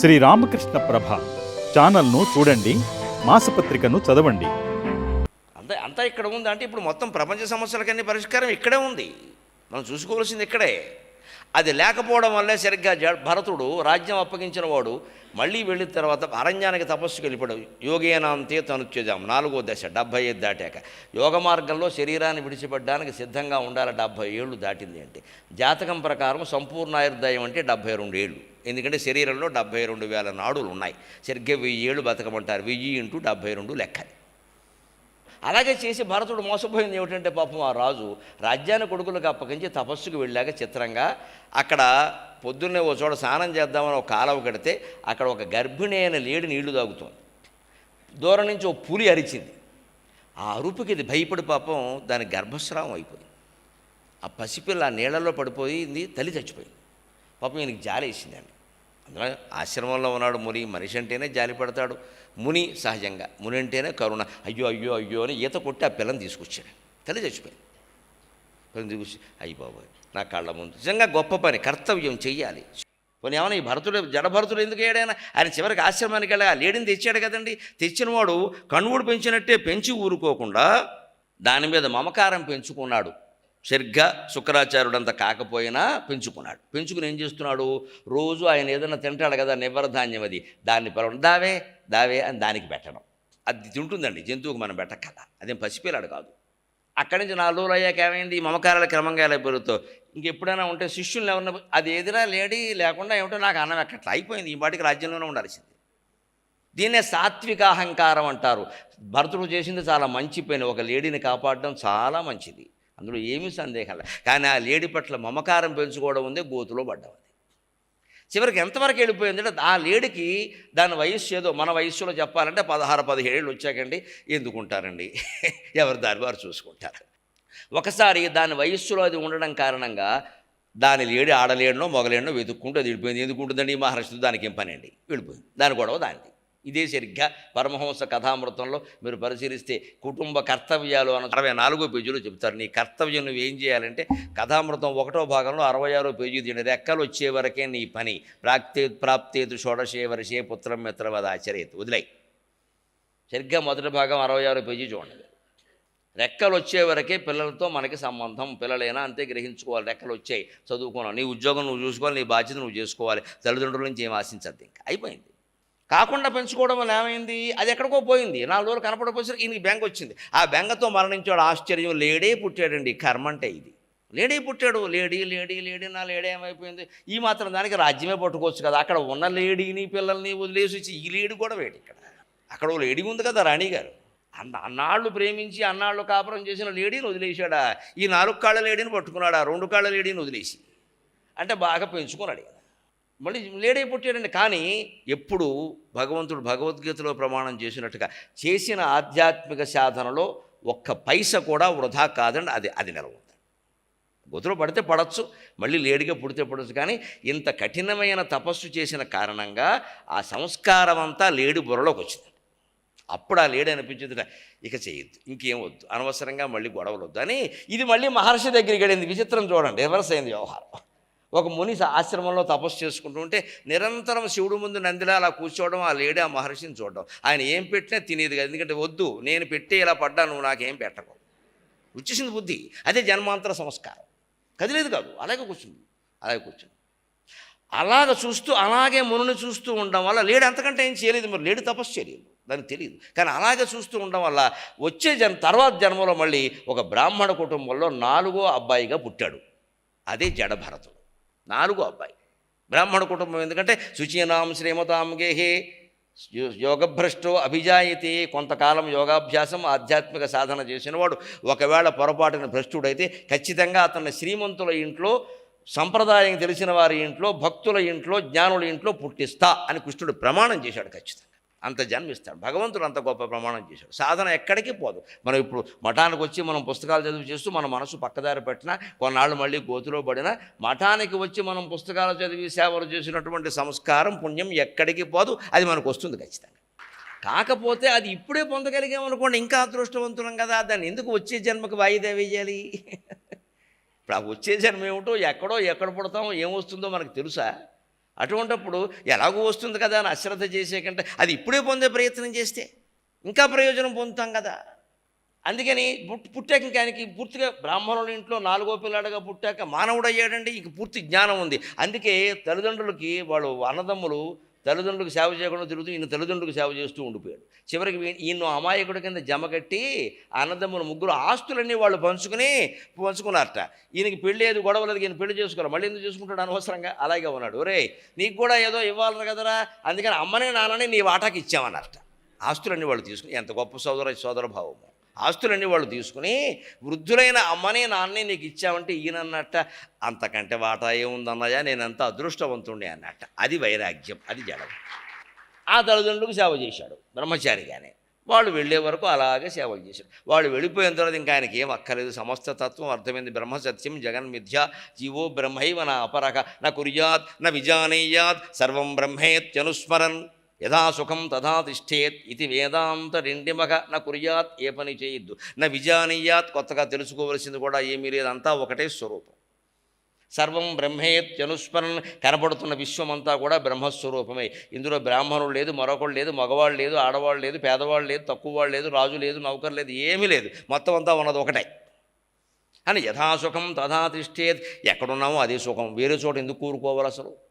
శ్రీ రామకృష్ణ ప్రభ. ఛానల్ను చూడండి మాసపత్రికను చదవండి. అంతా అంతా ఇక్కడ ఉంది అంటే ఇప్పుడు మొత్తం ప్రపంచ సమస్యలకన్నీ పరిష్కారం ఇక్కడే ఉంది. మనం చూసుకోవాల్సింది ఇక్కడే. అది లేకపోవడం వల్లే సరిగ్గా జ- భరతుడు రాజ్యం అప్పగించిన వాడు మళ్ళీ వెళ్ళిన తర్వాత అరణ్యానికి తపస్సుకి వెళ్ళిపోయాడు. యోగేనాంతే తనుత్యజాం నాలుగో దశ డెబ్భై ఐదు దాటాక. యోగ మార్గంలో శరీరాన్ని విడిచిపెట్టడానికి సిద్ధంగా ఉండాలి డెబ్భై ఏళ్ళు దాటింది అంటే. జాతకం ప్రకారం సంపూర్ణాయుర్దాయం అంటే డెబ్భై రెండు ఏళ్ళు. ఎందుకంటే శరీరంలో డెబ్భై రెండు వేల నాడులు ఉన్నాయి. సరిగ్గా వెయ్యి ఏళ్ళు బతకమంటారు. వెయ్యి ఇంటూ డెబ్భై రెండు లెక్కది అలాగే చేసి భరతుడు మోసపోయింది ఏమిటంటే పాపం ఆ రాజు రాజ్యాన్ని కొడుకులకు అప్పగించి తపస్సుకు వెళ్ళాక చిత్రంగా అక్కడ పొద్దున్నే ఓ చోట స్నానం చేద్దామని ఒక కాలువ కడితే అక్కడ ఒక గర్భిణి అయిన లేడి నీళ్ళు తాగుతోంది. దూరం నుంచి ఓ పులి అరిచింది. ఆ అరుపుకి ఇది భయపడి పాపం దాని గర్భస్రావం అయిపోయింది. ఆ పసిపిల్ల ఆ నీళ్ళల్లో పడిపోయింది తల్లి చచ్చిపోయింది. పాపం ఈయనకి జాలి వేసిందండి. అందులో ఆశ్రమంలో ఉన్నాడు ముని మనిషి అంటేనే జాలి పడతాడు. ముని సహజంగా ముని అంటేనే కరుణ. అయ్యో అయ్యో అయ్యో అని ఈత కొట్టి ఆ పిల్లని తీసుకొచ్చాడు. తల్లి చచ్చిపోయింది. పిల్లని తీసుకొచ్చి అయ్యి బాబోయ్ నా కళ్ళ ముందు. నిజంగా గొప్ప పని కర్తవ్యం చెయ్యాలి. పోనీ ఏమైనా ఈ భరతుడు జడభరతుడు ఎందుకు ఏడైనా? ఆయన చివరికి ఆశ్రమానికి వెళ్ళగా లేడిని తెచ్చాడు కదండి. తెచ్చినవాడు కణువుడు పెంచినట్టే పెంచి ఊరుకోకుండా దాని మీద మమకారం పెంచుకున్నాడు. సరిగ్గా శుక్రాచార్యుడంత కాకపోయినా పెంచుకున్నాడు. పెంచుకుని ఏం చేస్తున్నాడు? రోజు ఆయన ఏదైనా తింటాడు కదా నివ్వరధాన్యం అది. దాన్ని పిలవడం దావే దావే అని దానికి పెట్టడం. అది తింటుందండి జంతువుకు మనం పెట్టక్కల అదేం పసిపిల్లాడు కాదు. అక్కడి నుంచి నాలుగు రోజులు అయ్యాక ఏమైంది? ఈ మమకారాలు క్రమంగా ఎలా పెరుగుతావు ఇంకెప్పుడైనా ఉంటే శిష్యులు ఎవరన్నా అది ఎదురా లేడీ లేకుండా ఏమిటో నాకు అన్నం ఎక్కట్లా? అయిపోయింది. ఈ వాటికి రాజ్యంలోనే ఉండాల్సింది. దీన్నే సాత్విక అహంకారం అంటారు. భరతుడు చేసింది చాలా మంచి పని ఒక లేడీని కాపాడడం చాలా మంచిది. అందులో ఏమీ సందేహం లేదు. కానీ ఆ లేడీ పట్ల మమకారం పెంచుకోవడం ఉంది గోతులో పడ్డం అది. చివరికి ఎంతవరకు వెళ్ళిపోయిందంటే ఆ లేడీకి దాని వయస్సు ఏదో మన వయస్సులో చెప్పాలంటే పదహారు పదిహేళ్ళు వచ్చాకండి ఎందుకుంటారండి? ఎవరు దారి వారు చూసుకుంటారు. ఒకసారి దాని వయస్సులో అది ఉండడం కారణంగా దాని లేడి ఆడలేడనో మొగలేడనో వెతుక్కుంటూ అది వెళ్ళిపోయింది. ఎందుకు ఉంటుందండి ఈ మహారాష్ట్ర దానికి ఏం పని అండి? వెళ్ళిపోయింది. దాని గొడవ దానిది. ఇదే సరిగ్గా పరమహంస కథామృతంలో మీరు పరిశీలిస్తే కుటుంబ కర్తవ్యాలు అన్న అరవై నాలుగో పేజీలో చెప్తారు. నీ కర్తవ్యం నువ్వు ఏం చేయాలంటే కథామృతం ఒకటో భాగంలో అరవై ఆరో పేజీ తీయండి రెక్కలు వచ్చే వరకే నీ పని. ప్రాప్తే ప్రాప్తేతు షోడశే వర్షే పుత్రం మిత్రవద ఆచరేతు. వదిలే సరిగ్గా మొదటి భాగం అరవై ఆరో పేజీ చూడండి. రెక్కలు వచ్చే వరకే పిల్లలతో మనకి సంబంధం. పిల్లలైనా అంతే గ్రహించుకోవాలి. రెక్కలు వచ్చాయి చదువుకున్నావు నీ ఉద్యోగం నువ్వు చూసుకోవాలి నీ బాధ్యత నువ్వు చేసుకోవాలి. తల్లిదండ్రుల నుంచి ఏం ఆశించద్దు ఇంకా. అయిపోయింది. కాకుండా పెంచుకోవడం వల్ల ఏమైంది? అది ఎక్కడికో పోయింది. నాలుగు రోజులు కనపడపోయేసరికి ఈయనకి బెంగ వచ్చింది. ఆ బెంగతో మరణించాడు ఆశ్చర్యం. లేడే పుట్టాడండి. కర్మ అంటే ఇది. లేడీ పుట్టాడు. లేడీ లేడీ లేడీ నా లేడీ ఏమైపోయింది? ఈ మాత్రం దానికి రాజ్యమే పట్టుకోవచ్చు కదా. అక్కడ ఉన్న లేడీని పిల్లల్ని వదిలేసి వచ్చి ఈ లేడీ కూడా వేడి ఇక్కడ. అక్కడ ఓ లేడీ ఉంది కదా రాణి గారు అన్నాళ్ళు ప్రేమించి అన్నాళ్ళు కాపురం చేసిన లేడీని వదిలేశాడా? ఈ నాలుగు కాళ్ళ లేడీని పట్టుకున్నాడా? రెండు కాళ్ళ లేడీని వదిలేసి. అంటే బాగా పెంచుకున్నాడు కదా మళ్ళీ లేడై పుట్టాడండి. కానీ ఎప్పుడు భగవంతుడు భగవద్గీతలో ప్రమాణం చేసినట్టుగా చేసిన ఆధ్యాత్మిక సాధనలో ఒక్క పైస కూడా వృధా కాదండి. అది అది నిలవుంది గొతులో పడితే పడవచ్చు మళ్ళీ లేడిగా పుడితే పడవచ్చు కానీ ఇంత కఠినమైన తపస్సు చేసిన కారణంగా ఆ సంస్కారం అంతా లేడి బుర్రలోకి వచ్చింది అప్పుడు ఆ లేడి అనిపించింది ఇక చేయొద్దు ఇంకేం వద్దు అనవసరంగా మళ్ళీ గొడవలు వద్దు అని. ఇది మళ్ళీ మహర్షి దగ్గరికి వెళ్ళింది. విచిత్రం చూడండి రివర్స్ అయింది వ్యవహారం. ఒక ముని ఆశ్రమంలో తపస్సు చేసుకుంటూ ఉంటే నిరంతరం శివుడు ముందు నందిలా అలా కూర్చోవడం ఆ లేడీ ఆ మహర్షిని చూడడం. ఆయన ఏం పెట్టినా తినేది కదా. ఎందుకంటే వద్దు నేను పెట్టి ఇలా పడ్డా నువ్వు నాకేం పెట్టకు. వచ్చేసింది బుద్ధి. అదే జన్మాంతర సంస్కారం. కదిలేదు కాదు. అలాగే కూర్చుంది. అలాగే కూర్చుంది. అలాగ చూస్తూ అలాగే మునుని చూస్తూ ఉండడం వల్ల లేడు అంతకంటే ఏం చేయలేదు. మరి లేడు తపస్సు చేయలేదు. దానికి తెలియదు. కానీ అలాగే చూస్తూ ఉండడం వల్ల వచ్చే జన్ తర్వాత జన్మలో మళ్ళీ ఒక బ్రాహ్మణ కుటుంబంలో నాలుగో అబ్బాయిగా పుట్టాడు. అదే జడభరతుడు. నాలుగో అబ్బాయి. బ్రాహ్మణ కుటుంబం ఎందుకంటే శుచీనాం శ్రీమతాం గేహే. యో- యోగభ్రష్టో అభిజాయితే. కొంతకాలం యోగాభ్యాసం ఆధ్యాత్మిక సాధన చేసినవాడు. ఒకవేళ పొరపాటున భ్రష్టుడైతే ఖచ్చితంగా అతన్ని శ్రీమంతుల ఇంట్లో సంప్రదాయం తెలిసిన వారి ఇంట్లో భక్తుల ఇంట్లో జ్ఞానుల ఇంట్లో పుట్టిస్తా అని కృష్ణుడు ప్రమాణం చేశాడు ఖచ్చితంగా. అంత జన్మిస్తాడు. భగవంతుడు అంత గొప్ప ప్రమాణం చేశాడు. సాధన ఎక్కడికి పోదు. మనం ఇప్పుడు మఠానికి వచ్చి మనం పుస్తకాలు చదువు చేస్తూ మన మనసు పక్కదారి పెట్టినా కొన్నాళ్ళు మళ్ళీ గోతులో పడినా మఠానికి వచ్చి మనం పుస్తకాలు చదివి సేవలు చేసినటువంటి సంస్కారం పుణ్యం ఎక్కడికి పోదు. అది మనకు వస్తుంది ఖచ్చితంగా. కాకపోతే అది ఇప్పుడే పొందగలిగామనుకోండి ఇంకా అదృష్టవంతులం కదా. దాన్ని ఎందుకు వచ్చే జన్మకు వాయిదా వేయాలి? ఇప్పుడు ఆ వచ్చే జన్మ ఏమిటో ఎక్కడో ఎక్కడ పుడతామో ఏమొస్తుందో మనకు తెలుసా? అటువంటప్పుడు ఎలాగో వస్తుంది కదా అని అశ్రద్ధ చేసే కంటే అది ఇప్పుడే పొందే ప్రయత్నం చేస్తే ఇంకా ప్రయోజనం పొందుతాం కదా. అందుకని పుట్ పుట్టాక ఇంకా పూర్తిగా బ్రాహ్మణుల ఇంట్లో నాలుగో పిల్లాడుగా పుట్టాక మానవుడు అయ్యాడండి ఇంక పూర్తి జ్ఞానం ఉంది. అందుకే తల్లిదండ్రులకి వాళ్ళు అన్నదమ్ములు తల్లిదండ్రులకు సేవ చేయకుండా తిరుగుతూ ఈయన తల్లిదండ్రులకు సేవ చేస్తూ ఉండిపోయాడు. చివరికి ఈయన అమాయకుడి కింద జమ కట్టి ఆ ముగ్గురు ఆస్తులన్నీ వాళ్ళు పంచుకుని పంచుకున్నారట. ఈయనకి పెళ్ళి ఏది గొడవలేదు ఈయన పెళ్ళి చేసుకోవాలి. మళ్ళీ ఎందుకు చేసుకుంటాడు అనవసరంగా? అలాగే ఉన్నాడు. ఒరే నీకు కూడా ఏదో ఇవ్వాలి కదరా? అందుకని అమ్మనే నాన్నని నీ వాటాకి ఇచ్చామన్నారట. ఆస్తులన్నీ వాళ్ళు తీసుకుని ఎంత గొప్ప సోదర సోదర భావము ఆస్తులన్నీ వాళ్ళు తీసుకుని వృద్ధులైన అమ్మని నాన్నే నీకు ఇచ్చామంటే ఈయనన్నట్ట అంతకంటే వాటా ఏముందన్నయ్యా నేను అంత అదృష్టవంతుండే అన్నట్ట. అది వైరాగ్యం అది జడం ఆ తల్లిదండ్రులకు సేవ చేశాడు బ్రహ్మచారిగానే వాళ్ళు వెళ్ళే వరకు అలాగే సేవలు చేశాడు. వాళ్ళు వెళ్ళిపోయిన తర్వాత ఇంకా ఆయనకి ఏం అక్కర్లేదు. సమస్త తత్వం అర్థమైంది. బ్రహ్మ సత్యం జగన్ మిథ్య జీవో బ్రహ్మైవ నా అపరక నా కుర్యాత్ నా విజానీయాత్ సర్వం బ్రహ్మేత్యనుస్మరన్. యథా సుఖం తథా తిష్టేత్ ఇది వేదాంత రెండిమగ నా కుర్యాత్ ఏ పని చేయొద్దు. నా విజానీయాత్ కొత్తగా తెలుసుకోవలసింది కూడా ఏమీ లేదు. అంతా ఒకటే స్వరూపం. సర్వం బ్రహ్మేత్యనుస్మరణ కనబడుతున్న విశ్వమంతా కూడా బ్రహ్మస్వరూపమే. ఇందులో బ్రాహ్మణుడు లేదు మరొకడు లేదు మగవాళ్ళు లేదు ఆడవాళ్ళు లేదు పేదవాళ్ళు లేదు తక్కువ వాళ్ళు లేదు రాజు లేదు నౌకరు లేదు ఏమీ లేదు. మొత్తం అంతా ఉన్నది ఒకటే. అని యథాసుఖం తథా తిష్టేత్ ఎక్కడున్నామో అదే సుఖం. వేరే చోట ఎందుకు కూరుకోవాలి అసలు?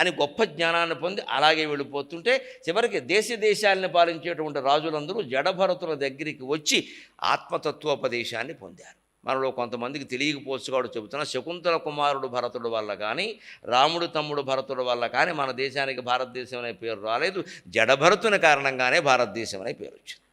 అని గొప్ప జ్ఞానాన్ని పొంది అలాగే వెళ్ళిపోతుంటే చివరికి దేశ దేశాలను పాలించేటువంటి రాజులందరూ జడభరతుల దగ్గరికి వచ్చి ఆత్మతత్వోపదేశాన్ని పొందారు. మనలో కొంతమందికి తెలియకపోవచ్చు కూడా చెబుతున్నా శకుంతల కుమారుడు భరతుడు వల్ల కానీ రాముడు తమ్ముడు భరతుడు వల్ల కానీ మన దేశానికి భారతదేశం అనే పేరు రాలేదు. జడభరతుని కారణంగానే భారతదేశం అనే పేరు వచ్చింది.